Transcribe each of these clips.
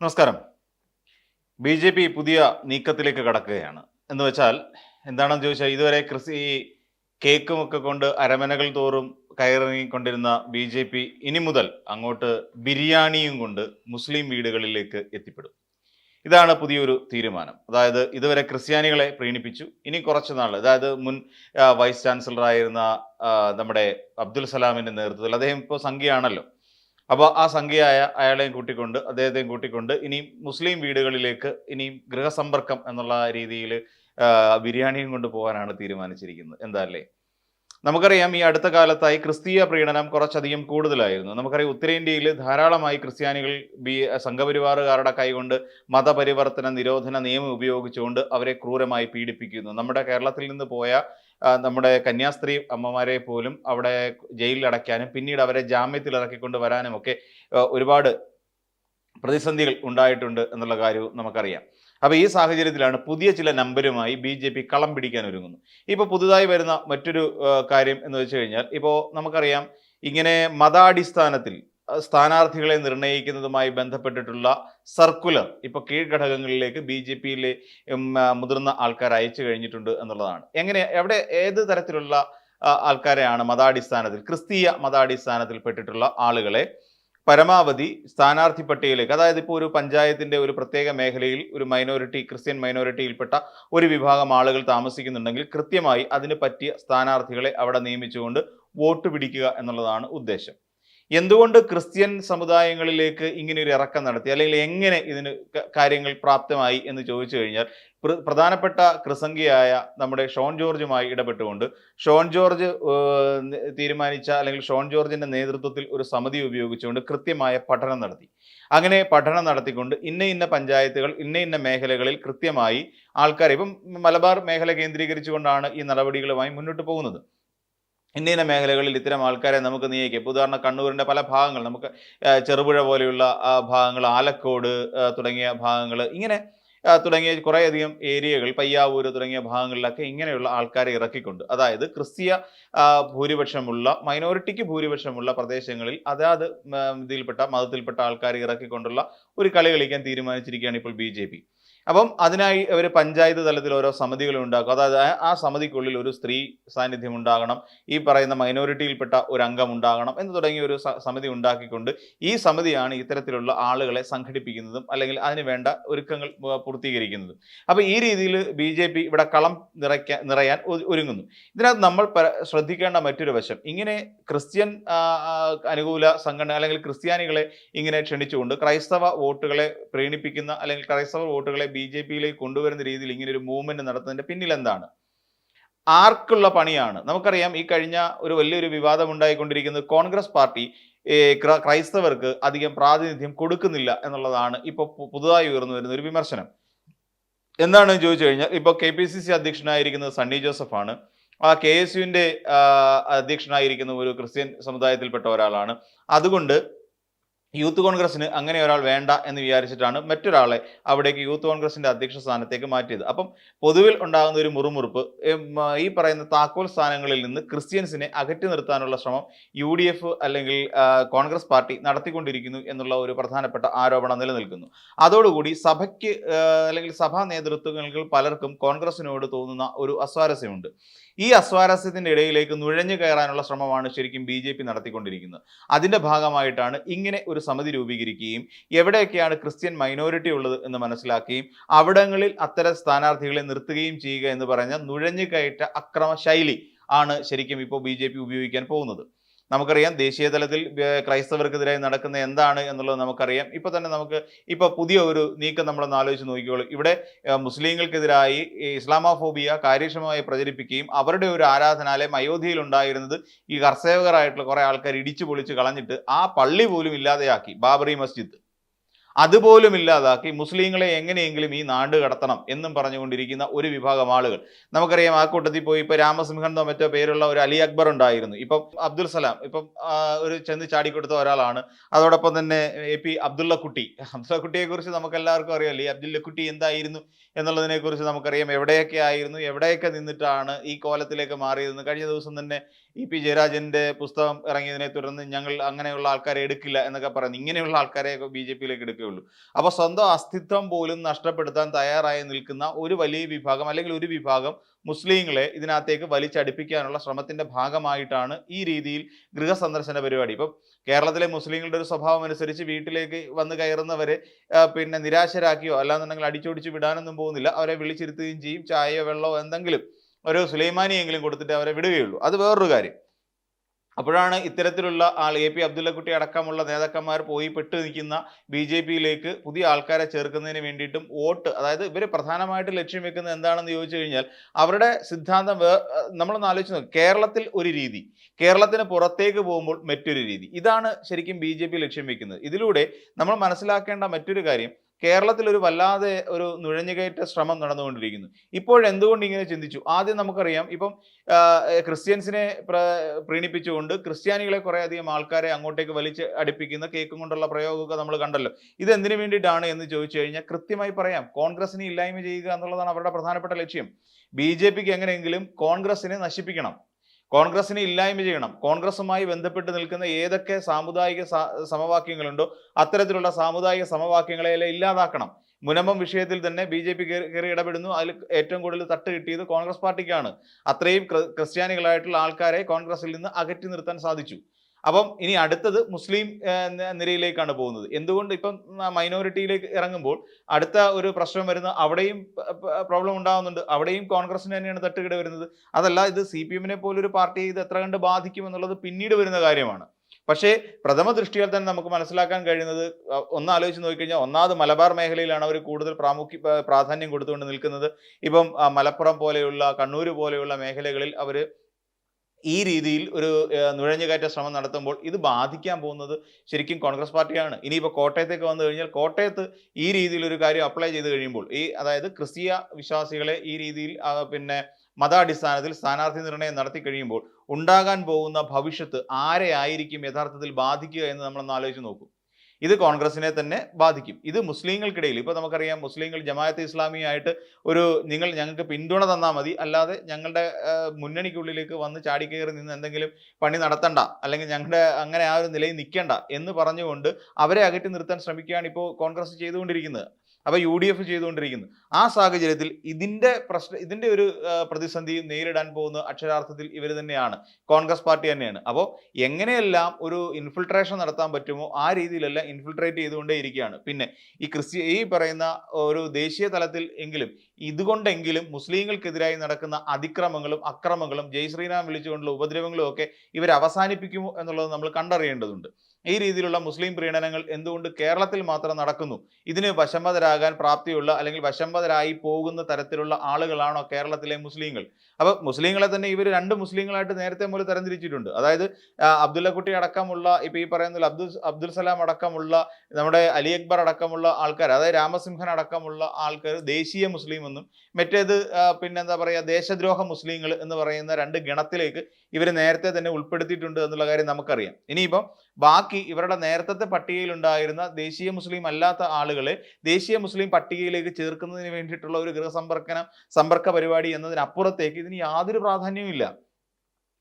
നമസ്കാരം. B J P പുതിയ നീക്കത്തിലേക്ക് കടക്കുകയാണ്. എന്ന് വെച്ചാൽ എന്താണെന്ന് ചോദിച്ചാൽ ഇതുവരെ കൃഷി കേക്കും ഒക്കെ കൊണ്ട് അരമനകൾ തോറും കയറിക്കൊണ്ടിരുന്ന ബി ജെ പി ഇനി മുതൽ അങ്ങോട്ട് ബിരിയാണിയും കൊണ്ട് മുസ്ലിം വീടുകളിലേക്ക് എത്തിപ്പെടും. ഇതാണ് പുതിയൊരു തീരുമാനം. അതായത് ഇതുവരെ ക്രിസ്ത്യാനികളെ പ്രീണിപ്പിച്ചു. ഇനി കുറച്ച് നാൾ അതായത് മുൻ വൈസ് ചാൻസലറായിരുന്ന നമ്മുടെ അബ്ദുൽ സലാമിന്റെ നേതൃത്വത്തിൽ അദ്ദേഹം ഇപ്പോൾ സംഖ്യയാണല്ലോ അപ്പോൾ ആ സംഖ്യയായ അയാളെയും കൂട്ടിക്കൊണ്ട് അദ്ദേഹത്തെയും കൂട്ടിക്കൊണ്ട് ഇനി മുസ്ലിം വീടുകളിലേക്ക് ഇനിയും ഗൃഹസമ്പർക്കം എന്നുള്ള രീതിയിൽ ബിരിയാണിയും കൊണ്ട് പോകാനാണ് തീരുമാനിച്ചിരിക്കുന്നത്. എന്താല്ലേ? നമുക്കറിയാം ഈ അടുത്ത കാലത്തായി ക്രിസ്തീയ പ്രീണനം കുറച്ചധികം കൂടുതലായിരുന്നു. നമുക്കറിയാം ഉത്തരേന്ത്യയിൽ ധാരാളമായി ക്രിസ്ത്യാനികൾ ബി സംഘപരിവാറുകാരുടെ കൈകൊണ്ട് മതപരിവർത്തന നിരോധന നിയമം ഉപയോഗിച്ചുകൊണ്ട് അവരെ ക്രൂരമായി പീഡിപ്പിക്കുന്നു. നമ്മുടെ കേരളത്തിൽ നിന്ന് പോയ നമ്മുടെ കന്യാസ്ത്രീ അമ്മമാരെ പോലും അവിടെ ജയിലിൽ അടയ്ക്കാനും പിന്നീട് അവരെ ജാമ്യത്തിൽ ഇറക്കിക്കൊണ്ട് വരാനും ഒക്കെ ഒരുപാട് പ്രതിസന്ധികൾ ഉണ്ടായിട്ടുണ്ട് എന്നുള്ള കാര്യവും നമുക്കറിയാം. അപ്പോൾ ഈ സാഹചര്യത്തിലാണ് പുതിയ ചില നമ്പരുമായി ബി ജെ പി കളം പിടിക്കാൻ ഒരുങ്ങുന്നു ഇപ്പോൾ പുതുതായി വരുന്ന മറ്റൊരു കാര്യം എന്ന് വെച്ച് കഴിഞ്ഞാൽ ഇപ്പോൾ നമുക്കറിയാം ഇങ്ങനെ മതാടിസ്ഥാനത്തിൽ സ്ഥാനാർത്ഥികളെ നിർണയിക്കുന്നതുമായി ബന്ധപ്പെട്ടിട്ടുള്ള സർക്കുലർ ഇപ്പോൾ കീഴ്ഘടകങ്ങളിലേക്ക് ബി ജെ പിയിലെ മുതിർന്ന ആൾക്കാർ അയച്ചു കഴിഞ്ഞിട്ടുണ്ട് എന്നുള്ളതാണ്. എങ്ങനെ എവിടെ ഏത് തരത്തിലുള്ള ആൾക്കാരെയാണ് മതാടിസ്ഥാനത്തിൽ ക്രിസ്തീയ മതാടിസ്ഥാനത്തിൽ പെട്ടിട്ടുള്ള ആളുകളെ പരമാവധി സ്ഥാനാർത്ഥി പട്ടികയിലേക്ക് അതായത് ഇപ്പോൾ ഒരു പഞ്ചായത്തിന്റെ ഒരു പ്രത്യേക മേഖലയിൽ ഒരു മൈനോറിറ്റി ക്രിസ്ത്യൻ മൈനോറിറ്റിയിൽപ്പെട്ട ഒരു വിഭാഗം ആളുകൾ താമസിക്കുന്നുണ്ടെങ്കിൽ കൃത്യമായി അതിന് പറ്റിയ സ്ഥാനാർത്ഥികളെ അവിടെ നിയമിച്ചുകൊണ്ട് വോട്ട് പിടിക്കുക എന്നുള്ളതാണ് ഉദ്ദേശം. എന്തുകൊണ്ട് ക്രിസ്ത്യൻ സമുദായങ്ങളിലേക്ക് ഇങ്ങനെ ഒരു ഇറക്കം നടത്തി? അല്ലെങ്കിൽ എങ്ങനെ ഇതിന് കാര്യങ്ങൾ പ്രാപ്തമായി എന്ന് ചോദിച്ചു കഴിഞ്ഞാൽ പ്ര- പ്രധാനപ്പെട്ട ക്രിസംഗിയായ നമ്മുടെ ഷോൺ ജോർജുമായി ഇടപെട്ടുകൊണ്ട് ഷോൺ ജോർജ് തീരുമാനിച്ച അല്ലെങ്കിൽ ഷോൺ ജോർജിന്റെ നേതൃത്വത്തിൽ ഒരു സമിതി ഉപയോഗിച്ചുകൊണ്ട് കൃത്യമായ പഠനം നടത്തി. അങ്ങനെ പഠനം നടത്തിക്കൊണ്ട് ഇന്ന ഇന്ന പഞ്ചായത്തുകൾ ഇന്ന ഇന്ന മേഖലകളിൽ കൃത്യമായി ആൾക്കാർ ഇപ്പം മലബാർ മേഖല കേന്ദ്രീകരിച്ചുകൊണ്ടാണ് ഈ നടപടികളുമായി മുന്നോട്ട് പോകുന്നത്. ഇന്ന ഇന്ന മേഖലകളിൽ ഇത്തരം ആൾക്കാരെ നമുക്ക് നിയോഗിക്കാം. ഇപ്പോൾ ഉദാഹരണം കണ്ണൂരിന്റെ പല ഭാഗങ്ങൾ നമുക്ക് ചെറുപുഴ പോലെയുള്ള ഭാഗങ്ങൾ ആലക്കോട് തുടങ്ങിയ ഭാഗങ്ങൾ ഇങ്ങനെ തുടങ്ങിയ കുറേയധികം ഏരിയകൾ പയ്യാവൂര് തുടങ്ങിയ ഭാഗങ്ങളിലൊക്കെ ഇങ്ങനെയുള്ള ആൾക്കാരെ ഇറക്കിക്കൊണ്ട് അതായത് ക്രിസ്തീയ ഭൂരിപക്ഷമുള്ള മൈനോറിറ്റിക്ക് ഭൂരിപക്ഷമുള്ള പ്രദേശങ്ങളിൽ അതാത് ഇതിൽപ്പെട്ട മതത്തിൽപ്പെട്ട ആൾക്കാരെ ഇറക്കിക്കൊണ്ടുള്ള ഒരു കളി കളിക്കാൻ തീരുമാനിച്ചിരിക്കുകയാണ് ഇപ്പോൾ ബി അപ്പം അതിനായി അവർ പഞ്ചായത്ത് തലത്തിൽ ഓരോ സമിതികളും ഉണ്ടാക്കും. അതായത് ആ- സമിതിക്കുള്ളിൽ ഒരു സ്ത്രീ സാന്നിധ്യം ഉണ്ടാകണം. ഈ പറയുന്ന മൈനോറിറ്റിയിൽപ്പെട്ട ഒരു അംഗം ഉണ്ടാകണം എന്ന് തുടങ്ങിയ ഒരു സമിതി ഉണ്ടാക്കിക്കൊണ്ട് ഈ സമിതിയാണ് ഇത്തരത്തിലുള്ള ആളുകളെ സംഘടിപ്പിക്കുന്നതും അല്ലെങ്കിൽ അതിന് വേണ്ട ഒരുക്കങ്ങൾ പൂർത്തീകരിക്കുന്നതും. അപ്പോൾ ഈ രീതിയിൽ ബി ഇവിടെ കളം നിറയ്ക്കാൻ നിറയാൻ ഒരുങ്ങുന്നു. ഇതിനകത്ത് നമ്മൾ ശ്രദ്ധിക്കേണ്ട മറ്റൊരു വശം. ഇങ്ങനെ ക്രിസ്ത്യൻ അനുകൂല സംഘടന അല്ലെങ്കിൽ ക്രിസ്ത്യാനികളെ ഇങ്ങനെ ക്ഷണിച്ചുകൊണ്ട് ക്രൈസ്തവ വോട്ടുകളെ പ്രീണിപ്പിക്കുന്ന അല്ലെങ്കിൽ ക്രൈസ്തവ വോട്ടുകളെ ബി ജെ പിയിലേക്ക് കൊണ്ടുവരുന്ന രീതിയിൽ ഇങ്ങനെ ഒരു മൂവ്മെന്റ് നടത്തുന്നതിന്റെ പിന്നിൽ എന്താണ് ആർക്കുള്ള പണിയാണ്? നമുക്കറിയാം ഈ കഴിഞ്ഞ ഒരു വലിയൊരു വിവാദം ഉണ്ടായിക്കൊണ്ടിരിക്കുന്നത് കോൺഗ്രസ് പാർട്ടി ക്രൈസ്തവർക്ക് അധികം പ്രാതിനിധ്യം കൊടുക്കുന്നില്ല എന്നുള്ളതാണ് ഇപ്പോൾ പുതുതായി ഉയർന്നു വരുന്ന ഒരു വിമർശനം. എന്താണെന്ന് ചോദിച്ചു കഴിഞ്ഞാൽ ഇപ്പോൾ കെ പി സി സി അധ്യക്ഷനായിരിക്കുന്നത് സണ്ണി ജോസഫാണ്. ആ കെ എസ് യുവിന്റെ അധ്യക്ഷനായിരിക്കുന്ന ഒരു ക്രിസ്ത്യൻ സമുദായത്തിൽപ്പെട്ട ഒരാളാണ്. അതുകൊണ്ട് യൂത്ത് കോൺഗ്രസിന് അങ്ങനെ ഒരാൾ വേണ്ട എന്ന് വിചാരിച്ചിട്ടാണ് മറ്റൊരാളെ അവിടേക്ക് യൂത്ത് കോൺഗ്രസിന്റെ അധ്യക്ഷ സ്ഥാനത്തേക്ക് മാറ്റിയത്. അപ്പം പൊതുവിൽ ഉണ്ടാകുന്ന ഒരു മുറുമുറുപ്പ് ഈ പറയുന്ന താക്കോൽ സ്ഥാനങ്ങളിൽ നിന്ന് ക്രിസ്ത്യൻസിനെ അകറ്റി നിർത്താനുള്ള ശ്രമം യു അല്ലെങ്കിൽ കോൺഗ്രസ് പാർട്ടി നടത്തിക്കൊണ്ടിരിക്കുന്നു എന്നുള്ള ഒരു പ്രധാനപ്പെട്ട ആരോപണം നിലനിൽക്കുന്നു. അതോടുകൂടി സഭയ്ക്ക് അല്ലെങ്കിൽ സഭാ നേതൃത്വങ്ങൾക്ക് പലർക്കും കോൺഗ്രസിനോട് തോന്നുന്ന ഒരു അസ്വാരസ്യമുണ്ട്. ഈ അസ്വാരസ്യത്തിന്റെ ഇടയിലേക്ക് നുഴഞ്ഞു കയറാനുള്ള ശ്രമമാണ് ശരിക്കും ബി നടത്തിക്കൊണ്ടിരിക്കുന്നത്. അതിന്റെ ഭാഗമായിട്ടാണ് ഇങ്ങനെ ഒരു സമിതി രൂപീകരിക്കുകയും എവിടെയൊക്കെയാണ് ക്രിസ്ത്യൻ മൈനോറിറ്റി ഉള്ളത് എന്ന് മനസ്സിലാക്കുകയും അവിടങ്ങളിൽ അത്തരം സ്ഥാനാർത്ഥികളെ നിർത്തുകയും ചെയ്യുക എന്ന് പറഞ്ഞ നുഴഞ്ഞു കയറ്റ അക്രമ ശൈലി ആണ് ശരിക്കും ഇപ്പോൾ ബി ഉപയോഗിക്കാൻ പോകുന്നത്. നമുക്കറിയാം ദേശീയ തലത്തിൽ ക്രൈസ്തവർക്കെതിരെ നടക്കുന്ന എന്താണ് എന്നുള്ളത് നമുക്കറിയാം. ഇപ്പൊ തന്നെ നമുക്ക് ഇപ്പൊ പുതിയ ഒരു നീക്കം നമ്മളൊന്ന് ആലോചിച്ച് നോക്കിക്കോളൂ. ഇവിടെ മുസ്ലിങ്ങൾക്കെതിരായി ഇസ്ലാമോഫോബിയ കാര്യക്ഷമമായി പ്രചരിപ്പിക്കുകയും അവരുടെ ഒരു ആരാധനാലയം അയോധ്യയിൽ ഉണ്ടായിരുന്നത് ഈ കർസേവകരായിട്ടുള്ള കുറേ ആൾക്കാർ ഇടിച്ചു പൊളിച്ച് കളഞ്ഞിട്ട് ആ പള്ളി പോലും ഇല്ലാതെയാക്കി ബാബറി മസ്ജിദ്. അതുപോലും ഇല്ലാതാക്കി മുസ്ലിങ്ങളെ എങ്ങനെയെങ്കിലും ഈ നാട് കടത്തണം എന്നും പറഞ്ഞുകൊണ്ടിരിക്കുന്ന ഒരു വിഭാഗം ആളുകൾ. നമുക്കറിയാം ആ കൂട്ടത്തിൽ പോയി ഇപ്പൊ രാമസിംഹൻ എന്നോ മറ്റോ പേരുള്ള ഒരു അലി അക്ബർ ഉണ്ടായിരുന്നു. ഇപ്പം അബ്ദുൽ സലാം ഇപ്പം ഒരു ചെന്ന് ചാടിക്കൊടുത്ത ഒരാളാണ്. അതോടൊപ്പം തന്നെ എ പി അബ്ദുള്ള കുട്ടി. അബ്ദുള്ള കുട്ടിയെ കുറിച്ച് നമുക്ക് എല്ലാവർക്കും അറിയാം. ഈ അബ്ദുള്ള കുട്ടി എന്തായിരുന്നു എന്നുള്ളതിനെക്കുറിച്ച് നമുക്കറിയാം. എവിടെയൊക്കെ ആയിരുന്നു? എവിടെയൊക്കെ നിന്നിട്ടാണ് ഈ കോലത്തിലേക്ക് മാറിയതെന്ന്? കഴിഞ്ഞ ദിവസം തന്നെ ഇ പി ജയരാജന്റെ പുസ്തകം ഇറങ്ങിയതിനെ തുടർന്ന് ഞങ്ങൾ അങ്ങനെയുള്ള ആൾക്കാരെ എടുക്കില്ല എന്നൊക്കെ പറയുന്നു. ഇങ്ങനെയുള്ള ആൾക്കാരെ ബി ജെ പിയിലേക്ക് എടുക്കുകയുള്ളൂ. അപ്പോൾ സ്വന്തം അസ്തിത്വം പോലും നഷ്ടപ്പെടുത്താൻ തയ്യാറായി നിൽക്കുന്ന ഒരു വലിയ വിഭാഗം അല്ലെങ്കിൽ ഒരു വിഭാഗം മുസ്ലിങ്ങളെ ഇതിനകത്തേക്ക് വലിച്ചടിപ്പിക്കാനുള്ള ശ്രമത്തിന്റെ ഭാഗമായിട്ടാണ് ഈ രീതിയിൽ ഗൃഹസന്ദർശന പരിപാടി. ഇപ്പം കേരളത്തിലെ മുസ്ലിങ്ങളുടെ ഒരു സ്വഭാവം അനുസരിച്ച് വീട്ടിലേക്ക് വന്ന് കയറുന്നവരെ പിന്നെ നിരാശരാക്കിയോ അല്ലാന്നുണ്ടെങ്കിൽ അടിച്ചോടിച്ച് വിടാനൊന്നും പോകുന്നില്ല. അവരെ വിളിച്ചിരുത്തുകയും ചെയ്യും. ചായയോ വെള്ളമോ എന്തെങ്കിലും ഒരു സുലൈമാനിയെങ്കിലും കൊടുത്തിട്ട് അവരെ വിടുകയുള്ളൂ. അത് വേറൊരു കാര്യം. അപ്പോഴാണ് ഇത്തരത്തിലുള്ള ആൾ എ പി അബ്ദുള്ളക്കുട്ടി അടക്കമുള്ള നേതാക്കന്മാർ പോയി പെട്ട് നിൽക്കുന്ന ബി ജെ പിയിലേക്ക് പുതിയ ആൾക്കാരെ ചേർക്കുന്നതിന് വേണ്ടിയിട്ടും വോട്ട് അതായത് ഇവർ പ്രധാനമായിട്ട് ലക്ഷ്യം വെക്കുന്നത് എന്താണെന്ന് ചോദിച്ചു കഴിഞ്ഞാൽ അവരുടെ സിദ്ധാന്തം വേ നമ്മളൊന്ന് ആലോചിച്ച് നോക്കും. കേരളത്തിൽ ഒരു രീതി കേരളത്തിന് പുറത്തേക്ക് പോകുമ്പോൾ മറ്റൊരു രീതി. ഇതാണ് ശരിക്കും ബി ലക്ഷ്യം വെക്കുന്നത്. ഇതിലൂടെ നമ്മൾ മനസ്സിലാക്കേണ്ട മറ്റൊരു കാര്യം കേരളത്തിൽ ഒരു വല്ലാതെ ഒരു നുഴഞ്ഞുകയറ്റ ശ്രമം നടന്നുകൊണ്ടിരിക്കുന്നു. ഇപ്പോഴെന്തുകൊണ്ട് ഇങ്ങനെ ചിന്തിച്ചു? ആദ്യം നമുക്കറിയാം ഇപ്പം ക്രിസ്ത്യൻസിനെ പ്ര പ്രീണിപ്പിച്ചുകൊണ്ട് ക്രിസ്ത്യാനികളെ കുറേ അധികം ആൾക്കാരെ അങ്ങോട്ടേക്ക് വലിച്ച് അടുപ്പിക്കുന്ന കേക്കും കൊണ്ടുള്ള പ്രയോഗമൊക്കെ നമ്മൾ കണ്ടല്ലോ. ഇത് എന്തിനു വേണ്ടിയിട്ടാണ് എന്ന് ചോദിച്ചു കഴിഞ്ഞാൽ കൃത്യമായി പറയാം കോൺഗ്രസിനെ ഇല്ലായ്മ ചെയ്യുക എന്നുള്ളതാണ് അവരുടെ പ്രധാനപ്പെട്ട ലക്ഷ്യം. ബി ജെ പിക്ക് എങ്ങനെയെങ്കിലും കോൺഗ്രസിനെ നശിപ്പിക്കണം. കോൺഗ്രസിനെ ഇല്ലായ്മ ചെയ്യണം. കോൺഗ്രസുമായി ബന്ധപ്പെട്ട് നിൽക്കുന്ന ഏതൊക്കെ സാമുദായിക സമവാക്യങ്ങളുണ്ടോ അത്തരത്തിലുള്ള സാമുദായിക സമവാക്യങ്ങളെ ഇല്ലാതാക്കണം. മുനമ്പം വിഷയത്തിൽ തന്നെ ബി ജെ പി കയറി ഇടപെടുന്നു. അതിൽ ഏറ്റവും കൂടുതൽ തട്ട് കിട്ടിയത് കോൺഗ്രസ് പാർട്ടിക്കാണ്. അത്രയും ക്രി- ക്രിസ്ത്യാനികളായിട്ടുള്ള ആൾക്കാരെ കോൺഗ്രസിൽ നിന്ന് അകറ്റി നിർത്താൻ സാധിച്ചു. അപ്പം ഇനി അടുത്തത് മുസ്ലിം നിരയിലേക്കാണ് പോകുന്നത്. എന്തുകൊണ്ട് ഇപ്പം മൈനോറിറ്റിയിലേക്ക് ഇറങ്ങുമ്പോൾ അടുത്ത ഒരു പ്രശ്നം വരുന്ന അവിടെയും പ്രോബ്ലം ഉണ്ടാകുന്നുണ്ട് അവിടെയും കോൺഗ്രസിന് തന്നെയാണ് തട്ടുകിട വരുന്നത്. അതല്ല ഇത് സി പി എമ്മിനെ പോലൊരു പാർട്ടിയെ ഇത് എത്ര കണ്ട് ബാധിക്കും എന്നുള്ളത് പിന്നീട് വരുന്ന കാര്യമാണ്. പക്ഷേ പ്രഥമ ദൃഷ്ടിയാൽ തന്നെ നമുക്ക് മനസ്സിലാക്കാൻ കഴിയുന്നത് ഒന്ന് ആലോചിച്ച് നോക്കിക്കഴിഞ്ഞാൽ ഒന്നാമത് മലബാർ മേഖലയിലാണ് അവർ കൂടുതൽ പ്രാമുഖ്യ പ്രാധാന്യം കൊടുത്തുകൊണ്ട് നിൽക്കുന്നത്. ഇപ്പം മലപ്പുറം പോലെയുള്ള കണ്ണൂർ പോലെയുള്ള മേഖലകളിൽ അവർ ഈ രീതിയിൽ ഒരു നുഴഞ്ഞുകയറ്റ ശ്രമം നടത്തുമ്പോൾ ഇത് ബാധിക്കാൻ പോകുന്നത് ശരിക്കും കോൺഗ്രസ് പാർട്ടിയാണ്. ഇനിയിപ്പോൾ കോട്ടയത്തേക്ക് വന്നു കഴിഞ്ഞാൽ കോട്ടയത്ത് ഈ രീതിയിൽ ഒരു കാര്യം അപ്ലൈ ചെയ്ത് കഴിയുമ്പോൾ ഈ അതായത് ക്രിസ്തീയ വിശ്വാസികളെ ഈ രീതിയിൽ പിന്നെ മതാടിസ്ഥാനത്തിൽ സ്ഥാനാർത്ഥി നിർണയം നടത്തി കഴിയുമ്പോൾ ഉണ്ടാകാൻ പോകുന്ന ഭവിഷ്യത്ത് ആരെയായിരിക്കും യഥാർത്ഥത്തിൽ ബാധിക്കുക എന്ന് നമ്മളൊന്ന് ആലോചിച്ച് നോക്കൂ. ഇത് കോൺഗ്രസിനെ തന്നെ ബാധിക്കും. ഇത് മുസ്ലിങ്ങൾക്കിടയിൽ ഇപ്പോൾ നമുക്കറിയാം മുസ്ലിങ്ങൾ ജമാഅത്ത് ഇസ്ലാമിയായിട്ട് ഒരു നിങ്ങൾ ഞങ്ങൾക്ക് പിന്തുണ തന്നാൽ മതി അല്ലാതെ ഞങ്ങളുടെ മുന്നണിക്കുള്ളിലേക്ക് വന്ന് ചാടിക്കയറി നിന്ന് എന്തെങ്കിലും പണി നടത്തണ്ട അല്ലെങ്കിൽ ഞങ്ങളുടെ അങ്ങനെ ആ ഒരു നിലയിൽ നിൽക്കേണ്ട എന്ന് പറഞ്ഞുകൊണ്ട് അവരെ അകറ്റി നിർത്താൻ ശ്രമിക്കുകയാണ് ഇപ്പോൾ കോൺഗ്രസ് ചെയ്തുകൊണ്ടിരിക്കുന്നത്. അപ്പോൾ യു ഡി എഫ് ചെയ്തുകൊണ്ടിരിക്കുന്നത് ആ സാഹചര്യത്തിൽ ഇതിന്റെ പ്രശ്ന ഇതിന്റെ ഒരു പ്രതിസന്ധി നേരിടാൻ പോകുന്ന അക്ഷരാർത്ഥത്തിൽ ഇവർ തന്നെയാണ്. കോൺഗ്രസ് പാർട്ടി തന്നെയാണ്. അപ്പോൾ എങ്ങനെയെല്ലാം ഒരു ഇൻഫിൽട്രേഷൻ നടത്താൻ പറ്റുമോ ആ രീതിയിലെല്ലാം ഇൻഫിൽട്രേറ്റ് ചെയ്തുകൊണ്ടേ ഇരിക്കുകയാണ് പിന്നെ ഈ ക്രിസ്ത്യ ഈ പറയുന്ന ഒരു ദേശീയ തലത്തിൽ എങ്കിലും ഇതുകൊണ്ടെങ്കിലും മുസ്ലിങ്ങൾക്കെതിരായി നടക്കുന്ന അതിക്രമങ്ങളും അക്രമങ്ങളും ജയ് ശ്രീറാം വിളിച്ചുകൊണ്ടുള്ള ഉപദ്രവങ്ങളും ഒക്കെ ഇവർ അവസാനിപ്പിക്കുമോ എന്നുള്ളത് നമ്മൾ കണ്ടറിയേണ്ടതുണ്ട്. ഈ രീതിയിലുള്ള മുസ്ലിം പ്രീണനങ്ങൾ എന്തുകൊണ്ട് കേരളത്തിൽ മാത്രം നടക്കുന്നു? ഇതിന് വശംവതരാകാൻ പ്രാപ്തിയുള്ള അല്ലെങ്കിൽ വശംവതരായി പോകുന്ന തരത്തിലുള്ള ആളുകളാണോ കേരളത്തിലെ മുസ്ലിങ്ങൾ? അപ്പോൾ മുസ്ലിങ്ങളെ തന്നെ ഇവർ രണ്ട് മുസ്ലിങ്ങളായിട്ട് നേരത്തെ മുതൽ തരംതിരിച്ചിട്ടുണ്ട്. അതായത് അബ്ദുല്ലക്കുട്ടി അടക്കമുള്ള ഇപ്പൊ ഈ പറയുന്ന അബ്ദുൽ അബ്ദുൽ സലാം അടക്കമുള്ള നമ്മുടെ അലി അക്ബർ അടക്കമുള്ള ആൾക്കാർ അതായത് രാമസിംഹൻ അടക്കമുള്ള ആൾക്കാർ ദേശീയ മുസ്ലിം എന്നും മറ്റേത് പിന്നെ പിന്നെന്താ പറയുക ദേശദ്രോഹ മുസ്ലിങ്ങൾ എന്ന് പറയുന്ന രണ്ട് ഗണത്തിലേക്ക് ഇവർ നേരത്തെ തന്നെ ഉൾപ്പെടുത്തിയിട്ടുണ്ട് എന്നുള്ള കാര്യം നമുക്കറിയാം. ഇനിയിപ്പം ബാക്കി ഇവരുടെ നേരത്തെ പട്ടികയിലുണ്ടായിരുന്ന ദേശീയ മുസ്ലിം അല്ലാത്ത ആളുകളെ ദേശീയ മുസ്ലിം പട്ടികയിലേക്ക് ചേർക്കുന്നതിന് വേണ്ടിയിട്ടുള്ള ഒരു ഗൃഹസമ്പർക്കന സമ്പർക്ക പരിപാടി എന്നതിനപ്പുറത്തേക്ക് ഇതിന് യാതൊരു പ്രാധാന്യവും ഇല്ല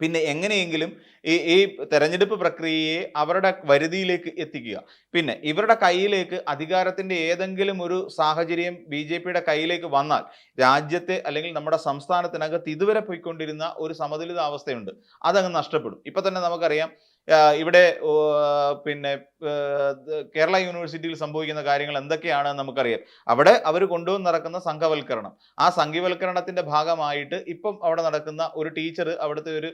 പിന്നെ എങ്ങനെയെങ്കിലും ഈ ഈ തെരഞ്ഞെടുപ്പ് പ്രക്രിയയെ അവരുടെ വരുതിയിലേക്ക് എത്തിക്കുക. പിന്നെ ഇവരുടെ കയ്യിലേക്ക് അധികാരത്തിന്റെ ഏതെങ്കിലും ഒരു സാഹചര്യം ബി ജെ പിയുടെ കയ്യിലേക്ക് വന്നാൽ രാജ്യത്തെ അല്ലെങ്കിൽ നമ്മുടെ സംസ്ഥാനത്തിനകത്ത് ഇതുവരെ പോയിക്കൊണ്ടിരുന്ന ഒരു സമതുലിതാവസ്ഥയുണ്ട് അതങ്ങ് നഷ്ടപ്പെടും. ഇപ്പം തന്നെ നമുക്കറിയാം ഇവിടെ പിന്നെ കേരള യൂണിവേഴ്സിറ്റിയിൽ സംഭവിക്കുന്ന കാര്യങ്ങൾ എന്തൊക്കെയാണ് നമുക്കറിയാം. അവിടെ അവർ കൊണ്ടുവന്ന് നടക്കുന്ന സംഘവൽക്കരണം. ആ സംഘവൽക്കരണത്തിന്റെ ഭാഗമായിട്ട് ഇപ്പം അവിടെ നടക്കുന്ന ഒരു ടീച്ചർ അവിടുത്തെ ഒരു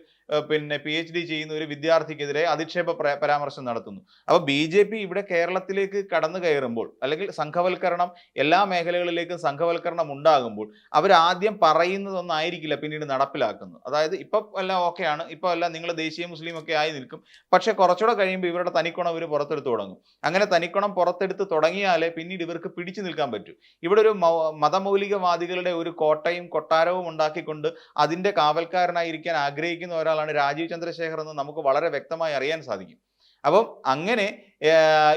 പിന്നെ പി എച്ച് ഡി ചെയ്യുന്ന ഒരു വിദ്യാർത്ഥിക്കെതിരെ അധിക്ഷേപ പരാമർശം നടത്തുന്നു. അപ്പോൾ ബി ജെ പി ഇവിടെ കേരളത്തിലേക്ക് കടന്നു കയറുമ്പോൾ അല്ലെങ്കിൽ സംഘവൽക്കരണം എല്ലാ മേഖലകളിലേക്കും സംഘവൽക്കരണം ഉണ്ടാകുമ്പോൾ അവർ ആദ്യം പറയുന്നതൊന്നായിരിക്കില്ല പിന്നീട് നടപ്പിലാക്കുന്നത്. അതായത് ഇപ്പം എല്ലാം ഓക്കെയാണ് ഇപ്പം എല്ലാം നിങ്ങൾ ദേശീയ മുസ്ലിം ഒക്കെ ആയി നിൽക്കും. പക്ഷെ കുറച്ചുകൂടെ കഴിയുമ്പോൾ ഇവരുടെ തനിക്കുണം ഇവർ പുറത്തെടുത്ത് തുടങ്ങും. അങ്ങനെ തനിക്കുണം പുറത്തെടുത്ത് തുടങ്ങിയാലേ പിന്നീട് ഇവർക്ക് പിടിച്ചു നിൽക്കാൻ പറ്റൂ. ഇവിടെ ഒരു മതമൗലികവാദികളുടെ ഒരു കോട്ടയും കൊട്ടാരവും ഉണ്ടാക്കിക്കൊണ്ട് അതിന്റെ കാവൽക്കാരനായിരിക്കാൻ ആഗ്രഹിക്കുന്ന ഒരാളാണ് രാജീവ് ചന്ദ്രശേഖർ എന്ന് നമുക്ക് വളരെ വ്യക്തമായി അറിയാൻ സാധിക്കും. അപ്പം അങ്ങനെ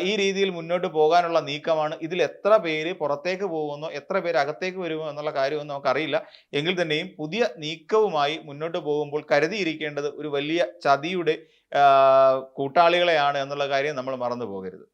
ഈ രീതിയിൽ മുന്നോട്ട് പോകാനുള്ള നീക്കമാണ് ഇതിൽ എത്ര പേര് പുറത്തേക്ക് പോകുന്നോ എത്ര പേര് അകത്തേക്ക് വരുമോ എന്നുള്ള കാര്യമൊന്നും നമുക്കറിയില്ല. എങ്കിൽ തന്നെയും പുതിയ നീക്കവുമായി മുന്നോട്ട് പോകുമ്പോൾ കരുതിയിരിക്കേണ്ടത് ഒരു വലിയ ചതിയുടെ കൂട്ടാളികളെയാണ് എന്നുള്ള കാര്യം നമ്മൾ മറന്നു പോകരുത്.